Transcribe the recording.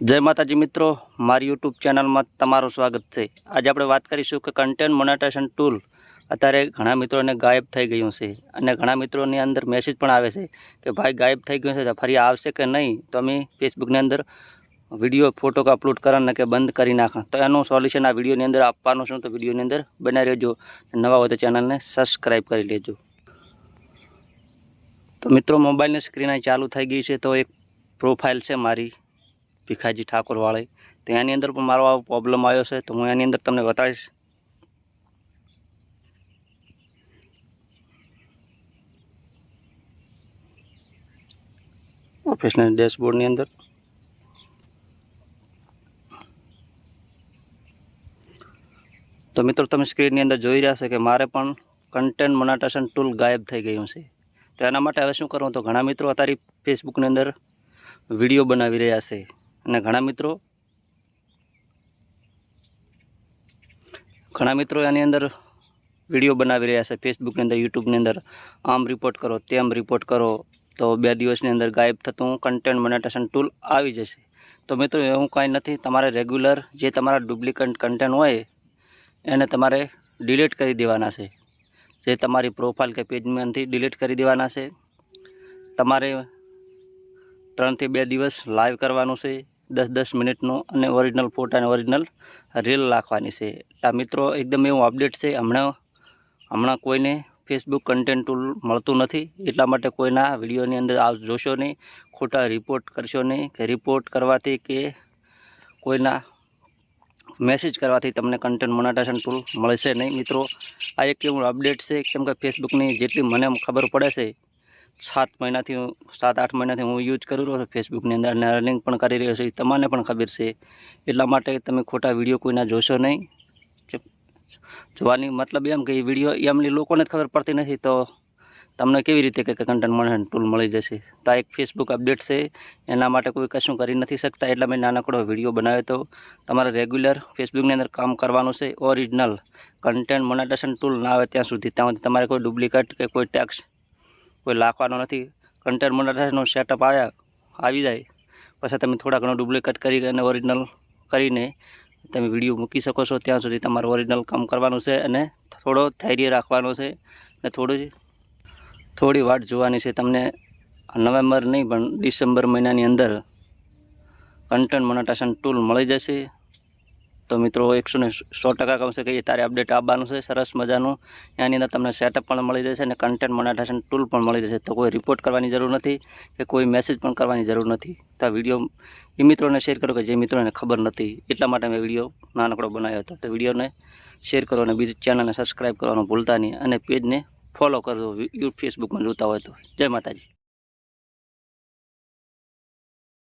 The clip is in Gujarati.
જય માતાજી મિત્રો, મારી યુટ્યુબ ચેનલમાં તમારું સ્વાગત છે. આજે આપણે વાત કરીશું કે કન્ટેન્ટ મોનેટાઇઝેશન ટૂલ અત્યારે ઘણા મિત્રોને ગાયબ થઈ ગયું છે અને ઘણા મિત્રોની અંદર મેસેજ પણ આવે છે કે ભાઈ ગાયબ થઈ ગયું છે ફરી આવશે કે નહીં? તો અમે ફેસબુકની અંદર વીડિયો ફોટો કે અપલોડ કરાને કે બંધ કરી નાખા. તો એનું સોલ્યુશન આ વિડીયોની અંદર આપવાનું છું, તો વિડીયોની અંદર બનાવી રહેજો. નવા હોય તો ચેનલને સબસ્ક્રાઈબ કરી લેજો. તો મિત્રો મોબાઈલની સ્ક્રીન ચાલુ થઈ ગઈ છે, તો એક પ્રોફાઇલ છે મારી. ભીખાજી ઠાકોરવાળી. તો એની અંદર પણ મારો આવો પ્રોબ્લેમ આવ્યો છે, તો હું એની અંદર તમને બતાવીશ. ઓફિસના ડેશબોર્ડની અંદર. તો મિત્રો, તમે સ્ક્રીનની અંદર જોઈ રહ્યા છો કે મારે પણ કન્ટેન્ટ મોનેટાઇઝેશન ટૂલ ગાયબ થઈ ગયું છે. તો એના માટે હવે શું કરવું? તો ઘણા મિત્રો અત્યારે ફેસબુકની અંદર વીડિયો બનાવી રહ્યા છે. અને ઘણા મિત્રો ઘણા મિત્રો એની અંદર વીડિયો બનાવી રહ્યા છે. ફેસબુકની અંદર યુટ્યુબની અંદર. આમ રિપોર્ટ કરો, તેમ રિપોર્ટ કરો. તો બે દિવસની અંદર ગાયબ થતું કન્ટેન્ટ મોનેટેશન ટૂલ આવી જશે. તો મિત્રો, એવું કાંઈ નથી. તમારે રેગ્યુલર જે તમારા ડુપ્લિકેટ કન્ટેન્ટ હોય, એને તમારે ડિલીટ કરી દેવાના છે. જે તમારી પ્રોફાઇલ કે પેજમાંથી ડિલીટ કરી દેવાના છે. તમારે ત્રણથી બે દિવસ લાઈવ કરવાનું છે. દસ દસ મિનિટનો અને ઓરિજિનલ ફોટા અને ઓરિજિનલ રીલ રાખવાની છે. આ મિત્રો એકદમ એવું અપડેટ છે. હમણાં હમણાં કોઈને ફેસબુક કન્ટેન્ટ ટૂલ મળતું નથી. એટલા માટે કોઈના વિડીયોની અંદર આ જોશો નહીં. ખોટા રિપોર્ટ કરશો નહીં કે રિપોર્ટ કરવાથી કે કોઈના મેસેજ કરવાથી તમને કન્ટેન્ટ મોનેટાઇઝેશન ટૂલ મળશે નહીં. મિત્રો, આ એક એવું અપડેટ છે. કેમ કે ફેસબુકની જેટલી મને ખબર પડે છે સાત મહિનાથી હું, સાત, આઠ મહિનાથી હું યુઝ કરી રહ્યો છું ફેસબુકની અંદર અને રનિંગ પણ કરી રહ્યો છું. તમને પણ ખબર છે. એટલા માટે તમે ખોટા વીડિયો કોઈના જોશો નહીં. જોવાની મતલબ એમ કે એ વીડિયો એમની લોકોને જ ખબર પડતી નથી. તો તમને કેવી રીતે કે કન્ટેન્ટ મળે ટૂલ મળી જશે? તો આ એક ફેસબુક અપડેટ છે. એના માટે કોઈ કશું કરી નથી શકતા. એટલે મેં નાનકડો વીડિયો બનાવ્યો તો તમારે રેગ્યુલર ફેસબુકની અંદર કામ કરવાનું છે. ઓરિજિનલ કન્ટેન્ટ મોનેટેશન ટૂલ ના આવે ત્યાં સુધી. ત્યાં તમારે કોઈ ડુપ્લિકેટ કે કોઈ ટેક્સ કોઈ લાખવાનો નથી. કન્ટેન મોનેટાઇઝેશનનું સેટઅપ આવ્યા આવી જાય. પછી તમે થોડા ઘણો ડુપ્લિકેટ કરી અને ઓરિજિનલ કરીને તમે વીડિયો મૂકી શકો છો. ત્યાં સુધી તમારે ઓરિજિનલ કામ કરવાનું છે અને થોડો ધૈર્ય રાખવાનો છે અને થોડું થોડી વાટ જોવાની છે તમને. નવેમ્બર નહીં પણ ડિસેમ્બર મહિનાની અંદર કન્ટેન્ટ મોનેટાઇઝેશન ટૂલ મળી જશે. તો મિત્રો, એકસો ને સો ટકા કહું છે કે તારે અપડેટ આવવાનું છે, સરસ મજાનું. એની અંદર તમને સેટઅપ પણ મળી જશે અને કન્ટેન્ટ મોનેટાઇઝેશન ટૂલ પણ મળી જશે. તો કોઈ રિપોર્ટ કરવાની જરૂર નથી કે કોઈ મેસેજ પણ કરવાની જરૂર નથી. તો વીડિયો એ મિત્રોને શેર કરો કે જે મિત્રોને ખબર નથી. એટલા માટે મેં વીડિયો નાનકડો બનાવ્યો હતો. તો વિડીયોને શેર કરો અને બીજી ચેનલને સબસ્ક્રાઈબ કરવાનું ભૂલતા નહીં. અને પેજને ફોલો કરજો. ફેસબુકમાં જોતા હોય તો. જય માતાજી.